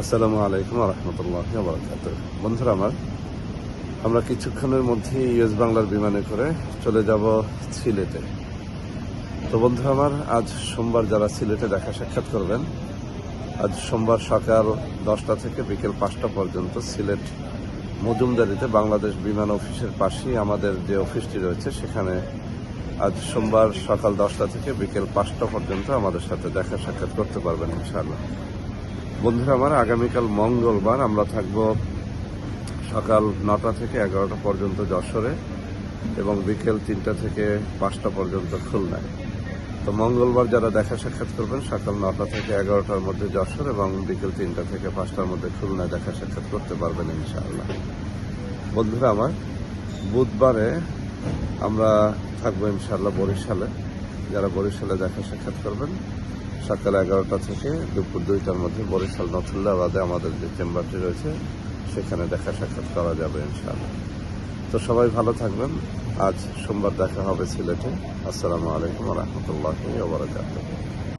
আসসালামু আলাইকুম রহমতুল্লাহ বরকাত বন্ধুরা আমার, আমরা কিছুক্ষণের মধ্যে ইউএস বাংলার বিমানে করে চলে যাব সিলেটে। তো বন্ধু আমার, আজ সোমবার যারা সিলেটে দেখা সাক্ষাৎ করবেন, আজ সোমবার সকাল দশটা থেকে বিকেল পাঁচটা পর্যন্ত সিলেট মজুমদারিতে বাংলাদেশ বিমান অফিসের পাশেই আমাদের যে অফিসটি রয়েছে, সেখানে আজ সোমবার সকাল দশটা থেকে বিকেল পাঁচটা পর্যন্ত আমাদের সাথে দেখা সাক্ষাৎ করতে পারবেন ইনশাআল্লাহ। বন্ধুরা আমার, আগামীকাল মঙ্গলবার আমরা থাকব সকাল নটা থেকে এগারোটা পর্যন্ত যশোরে এবং বিকেল তিনটা থেকে পাঁচটা পর্যন্ত খুলনায়। তো মঙ্গলবার যারা দেখা সাক্ষাৎ করবেন, সকাল নটা থেকে এগারোটার মধ্যে যশোর এবং বিকেল তিনটা থেকে পাঁচটার মধ্যে খুলনায় দেখা সাক্ষাৎ করতে পারবেন ইনশাআল্লাহ। বন্ধুরা আমার, বুধবারে আমরা থাকব ইনশাআল্লাহ বরিশালে। বরিশালে দেখা সাক্ষাৎ করবেন, সকাল এগারোটা থেকে দুপুর দুইটার মধ্যে বরিশাল নথুল্লাবাদে আমাদের যে চেম্বারটি রয়েছে, সেখানে দেখা সাক্ষাৎ করা যাবে ইনশাআল্লাহ। তো সবাই ভালো থাকবেন। আজ সোমবার দেখা হবে সিলেটে। আসসালামু আলাইকুম রহমতুল্লাহ